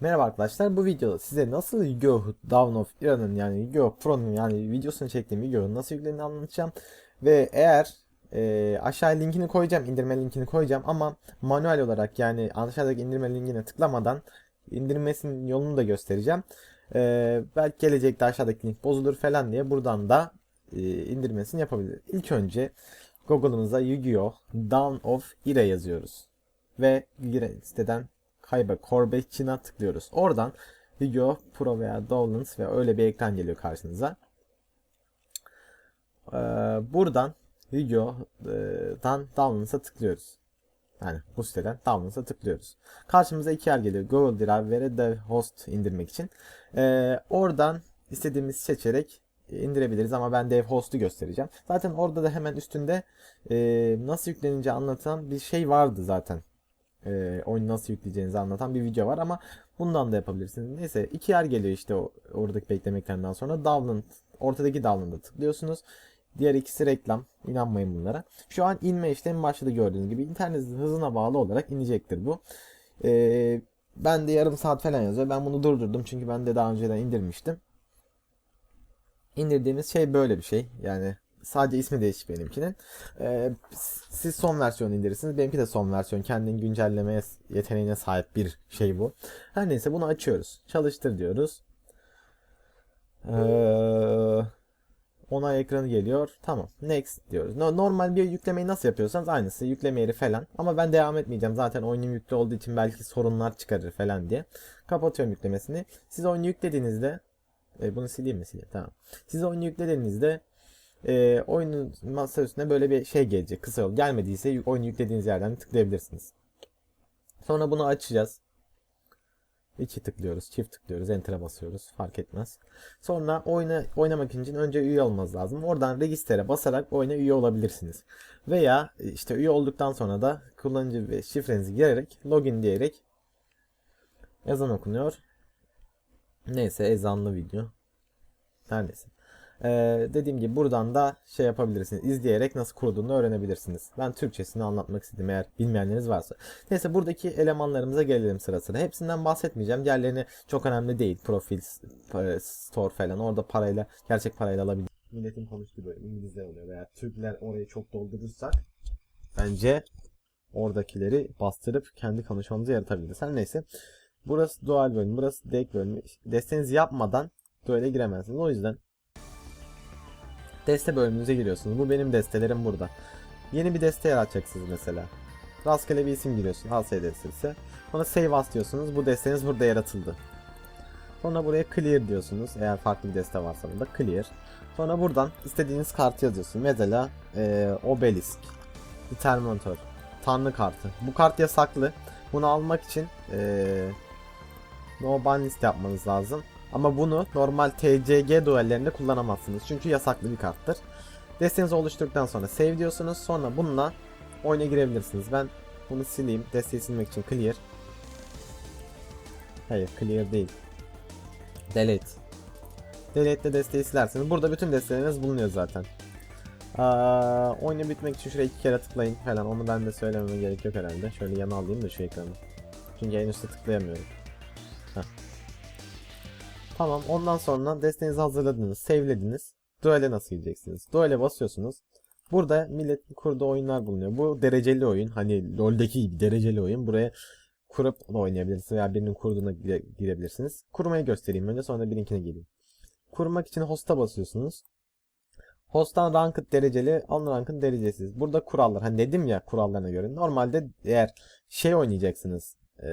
Merhaba arkadaşlar bu videoda size nasıl Yu-Gi-Oh! Dawn of Ira'nın yani Yu-Gi-Oh! Pro'nun yani videosunu çektiğim Yu-Gi-Oh! nasıl yüklendiğini anlatacağım. Ve eğer e, aşağıya linkini koyacağım indirme linkini koyacağım ama manuel olarak yani aşağıdaki indirme linkine tıklamadan indirmesinin yolunu da göstereceğim. E, belki gelecekte aşağıdaki link bozulur falan diye buradan da e, indirmesini yapabilir. İlk önce Google'ımıza Yu-Gi-Oh! Dawn of Ira yazıyoruz. Ve siteden kayba Corbett'ine tıklıyoruz. Oradan Yu-Gi-Oh! Pro veya Downlands ve öyle bir ekran geliyor karşınıza. Ee, buradan Yu-Gi-Oh'dan Downlands'a tıklıyoruz. Yani bu siteden Downlands'a tıklıyoruz. Karşımıza iki yer geliyor. Google Drive ve Red Host indirmek için. Ee, oradan istediğimiz seçerek indirebiliriz ama ben Dev Host'u göstereceğim. Zaten orada da hemen üstünde e, nasıl yüklenince anlatan bir şey vardı zaten e, oyunu nasıl yükleyeceğinizi anlatan bir video var ama bundan da yapabilirsiniz. Neyse iki yer geliyor işte oradaki beklemeklerinden sonra. Download, ortadaki download'a tıklıyorsunuz. Diğer ikisi reklam. İnanmayın bunlara. Şu an inme işlemi başladı gördüğünüz gibi. İnternetin hızına bağlı olarak inecektir bu. E, ben de yarım saat falan yazıyor. Ben bunu durdurdum çünkü ben de daha önceden indirmiştim. İndirdiğimiz şey böyle bir şey. Yani Sadece ismi değişik benimkinin. Ee, siz son versiyonu indirirsiniz. Benimki de son versiyon. Kendini güncellemeye yeteneğine sahip bir şey bu. Her neyse bunu açıyoruz. Çalıştır diyoruz. Ee, onay ekranı geliyor. Tamam. Next diyoruz. Normal bir yüklemeyi nasıl yapıyorsanız aynısı. Yükleme yeri falan. Ama ben devam etmeyeceğim. Zaten oyunum yüklü olduğu için belki sorunlar çıkarır falan diye. Kapatıyorum yüklemesini. Siz oyunu yüklediğinizde e, bunu sileyim mi sileyim? Tamam. Siz oyunu yüklediğinizde e, oyunun masa üstüne böyle bir şey gelecek. Kısa yol. Gelmediyse oyunu yüklediğiniz yerden tıklayabilirsiniz. Sonra bunu açacağız. İki tıklıyoruz, çift tıklıyoruz, enter'a basıyoruz. Fark etmez. Sonra oyuna oynamak için önce üye olmanız lazım. Oradan registere basarak oyuna üye olabilirsiniz. Veya işte üye olduktan sonra da kullanıcı ve şifrenizi girerek login diyerek ezan okunuyor. Neyse ezanlı video. Her. Ee, dediğim gibi buradan da şey yapabilirsiniz. İzleyerek nasıl kurulduğunu öğrenebilirsiniz. Ben Türkçesini anlatmak istedim eğer bilmeyenleriniz varsa. Neyse buradaki elemanlarımıza gelelim sıra. Hepsinden bahsetmeyeceğim. Diğerlerini çok önemli değil. Profil, store falan. Orada parayla, gerçek parayla alabilir. Milletin konuştuğu böyle İngilizce oluyor veya Türkler orayı çok doldurursak bence oradakileri bastırıp kendi konuşmamızı yaratabiliriz. Her neyse. Burası dual bölüm, burası deck bölümü. Destenizi yapmadan böyle giremezsiniz. O yüzden Deste bölümünüze giriyorsunuz. Bu benim destelerim burada. Yeni bir deste yaratacaksınız mesela. Rastgele bir isim giriyorsun. Halsey destesi. Sonra save as diyorsunuz. Bu desteniz burada yaratıldı. Sonra buraya clear diyorsunuz. Eğer farklı bir deste varsa burada clear. Sonra buradan istediğiniz kartı yazıyorsun. Mesela e, obelisk, determinator, tanrı kartı. Bu kart yasaklı. Bunu almak için e, no ban list yapmanız lazım. Ama bunu normal TCG duellerinde kullanamazsınız. Çünkü yasaklı bir karttır. Destenizi oluşturduktan sonra save diyorsunuz. Sonra bununla oyuna girebilirsiniz. Ben bunu sileyim. Desteği silmek için clear. Hayır clear değil. Delete. Delete de desteği silersiniz. Burada bütün desteleriniz bulunuyor zaten. Aa, oyunu bitmek için şuraya iki kere tıklayın falan. Onu ben de söylememe gerek yok herhalde. Şöyle yana alayım da şu ekranı. Çünkü en üstte tıklayamıyorum. Heh. Tamam ondan sonra desteğinizi hazırladınız, save'lediniz. Duel'e nasıl gideceksiniz? Duel'e basıyorsunuz. Burada millet kurduğu oyunlar bulunuyor. Bu dereceli oyun. Hani LoL'deki gibi dereceli oyun. Buraya kurup da oynayabilirsiniz veya birinin kurduğuna gire girebilirsiniz. Kurmayı göstereyim önce sonra birinkine geleyim. Kurmak için host'a basıyorsunuz. Host'tan ranked dereceli, unranked derecesiz. Burada kurallar. Hani dedim ya kurallarına göre. Normalde eğer şey oynayacaksınız e,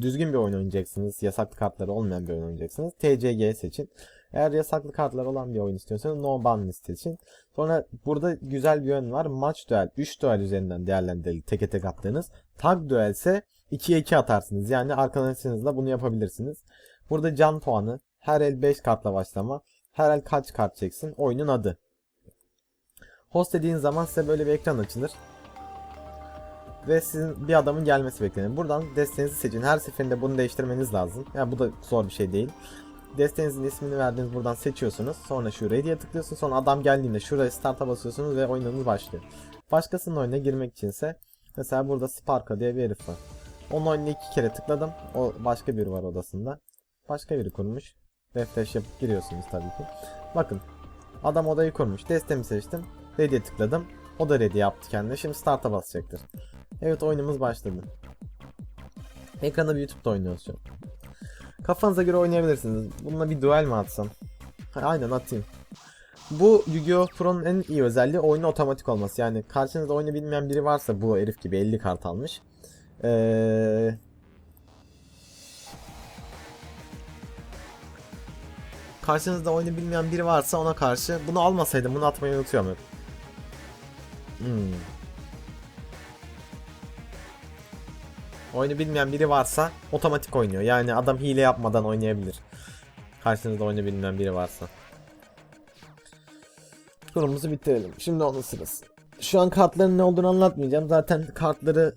düzgün bir oyun oynayacaksınız. Yasaklı kartları olmayan bir oyun oynayacaksınız. TCG seçin. Eğer yasaklı kartlar olan bir oyun istiyorsanız no ban seçin. Sonra burada güzel bir yön var. Maç duel 3 duel üzerinden değerlendirili teke tek attığınız. Tag duel ise 2'ye 2 atarsınız. Yani arkadaşınızla bunu yapabilirsiniz. Burada can puanı. Her el 5 kartla başlama. Her el kaç kart çeksin. Oyunun adı. Host dediğin zaman size böyle bir ekran açılır ve sizin bir adamın gelmesi beklenir. Buradan desteğinizi seçin. Her seferinde bunu değiştirmeniz lazım. Yani bu da zor bir şey değil. Desteğinizin ismini verdiğiniz buradan seçiyorsunuz. Sonra şu ready'ye tıklıyorsunuz. Sonra adam geldiğinde şuraya start'a basıyorsunuz ve oyununuz başlıyor. Başkasının oyuna girmek içinse mesela burada Sparka diye bir herif var. Onun oyununa iki kere tıkladım. O başka biri var odasında. Başka biri kurmuş. Refresh yapıp giriyorsunuz tabii ki. Bakın. Adam odayı kurmuş. Destemi seçtim. Ready'e tıkladım. O da ready yaptı kendine. Şimdi start'a basacaktır. Evet oyunumuz başladı. Ekranda bir YouTube'da oynuyoruz şu an. Kafanıza göre oynayabilirsiniz. Bununla bir duel mi atsam? Ha, aynen atayım. Bu Yu-Gi-Oh! Pro'nun en iyi özelliği oyunun otomatik olması. Yani karşınızda oyunu bilmeyen biri varsa bu herif gibi 50 kart almış. Ee... Karşınızda oyunu bilmeyen biri varsa ona karşı bunu almasaydım bunu atmayı unutuyorum hep. Hmm. Oyunu bilmeyen biri varsa otomatik oynuyor. Yani adam hile yapmadan oynayabilir. Karşınızda oyunu bilmeyen biri varsa. Turumuzu bitirelim. Şimdi onun sırası. Şu an kartların ne olduğunu anlatmayacağım. Zaten kartları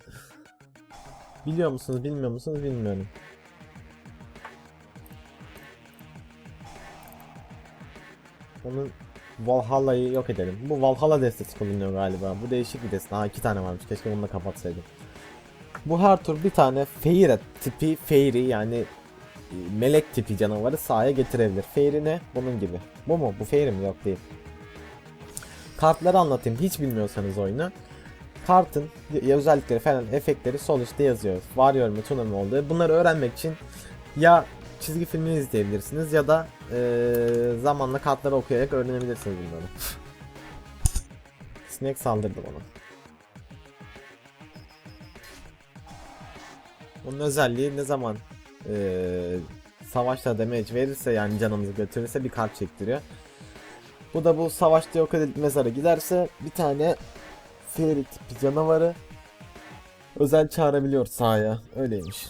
biliyor musunuz bilmiyor musunuz bilmiyorum. Onun Valhalla'yı yok edelim. Bu Valhalla destesi kullanıyor galiba. Bu değişik bir deste. Ha iki tane varmış. Keşke bunu da kapatsaydım. Bu her tur bir tane Feyre tipi Fairy yani e, melek tipi canavarı sahaya getirebilir. Fairy ne? Bunun gibi. Bu mu? Bu Fairy mi? Yok değil. Kartları anlatayım. Hiç bilmiyorsanız oyunu. Kartın özellikleri falan efektleri sol üstte yazıyor. Varıyor mu, Tuna mı olduğu. Bunları öğrenmek için ya çizgi filmini izleyebilirsiniz ya da eee, zamanla kartları okuyarak öğrenebilirsiniz bunları. Sinek saldırdı bana. Bunun özelliği ne zaman eee savaşta damage verirse yani canımızı götürürse bir kart çektiriyor. Bu da bu savaşta yok edilip mezara giderse bir tane fairy tipi canavarı özel çağırabiliyor sahaya. Öyleymiş.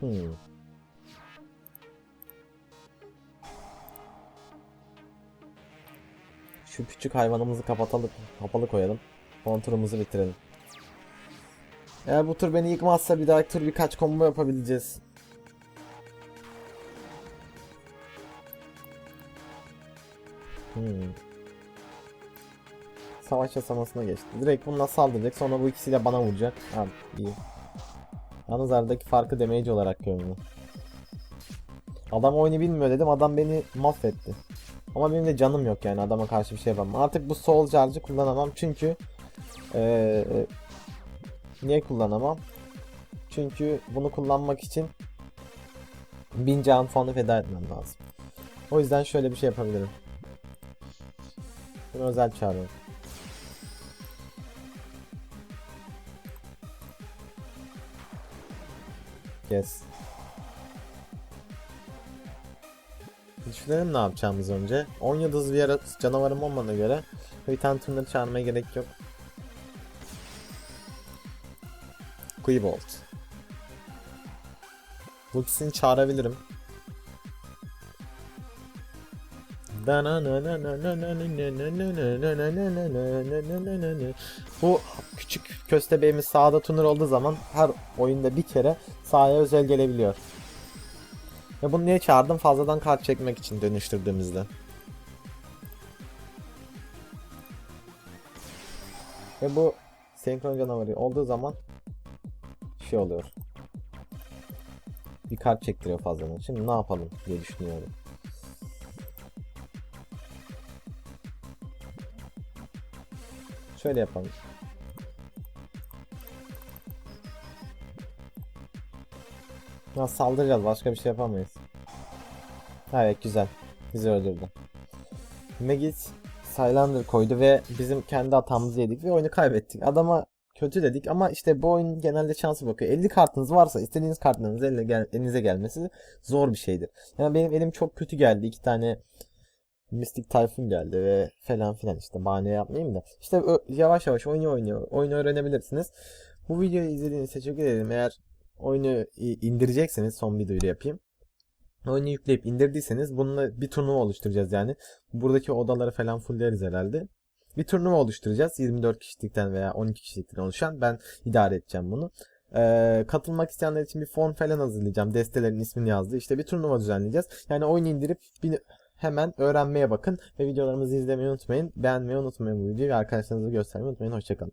Hmm. Şu küçük hayvanımızı kapatalım, kapalı koyalım. Son turumuzu bitirelim. Eğer bu tur beni yıkmazsa bir dahaki tur birkaç combo yapabileceğiz. Hmm. Savaş aşamasına geçti. Direkt bununla saldıracak sonra bu ikisiyle bana vuracak. Abi iyi. Yalnız aradaki farkı damage olarak görüyorum. Adam oyunu bilmiyor dedim adam beni mahvetti. Ama benim de canım yok yani adama karşı bir şey yapamam. Artık bu soul charge'ı kullanamam çünkü ee, Niye kullanamam? Çünkü bunu kullanmak için 1000 can puanı feda etmem lazım. O yüzden şöyle bir şey yapabilirim. Bunu özel çağırıyorum. Yes. Düşünelim ne yapacağımız önce. 10 yıldız bir yarat canavarım olmadığına göre bir tane turnları çağırmaya gerek yok. Quibolt. Bu ikisini çağırabilirim. Bu küçük köstebeğimiz sağda tuner olduğu zaman her oyunda bir kere sahaya özel gelebiliyor. Ve bunu niye çağırdım? Fazladan kart çekmek için dönüştürdüğümüzde. Ve bu senkron canavarı olduğu zaman şey oluyor. Bir kart çektiriyor fazladan. Şimdi ne yapalım diye düşünüyorum. Şöyle yapalım. Ya saldıracağız başka bir şey yapamayız. Evet güzel. Bizi öldürdü. Megis Cylander koydu ve bizim kendi hatamızı yedik ve oyunu kaybettik. Adama kötü dedik ama işte bu oyun genelde şansı bakıyor. 50 kartınız varsa istediğiniz kartlarınız eline gel elinize gelmesi zor bir şeydir. Yani benim elim çok kötü geldi. iki tane Mystic Typhoon geldi ve falan filan işte bahane yapmayayım da. İşte yavaş yavaş oyunu oynuyor. Oyunu öğrenebilirsiniz. Bu videoyu izlediğiniz için teşekkür ederim. Eğer oyunu indirecekseniz son videoyu yapayım. Oyunu yükleyip indirdiyseniz bununla bir turnuva oluşturacağız yani. Buradaki odaları falan fullleriz herhalde. Bir turnuva oluşturacağız. 24 kişilikten veya 12 kişilikten oluşan. Ben idare edeceğim bunu. Ee, katılmak isteyenler için bir form falan hazırlayacağım. Destelerin ismini yazdı. İşte bir turnuva düzenleyeceğiz. Yani oyunu indirip bir, hemen öğrenmeye bakın. Ve videolarımızı izlemeyi unutmayın. Beğenmeyi unutmayın bu videoyu. Ve arkadaşlarınıza göstermeyi unutmayın. Hoşçakalın.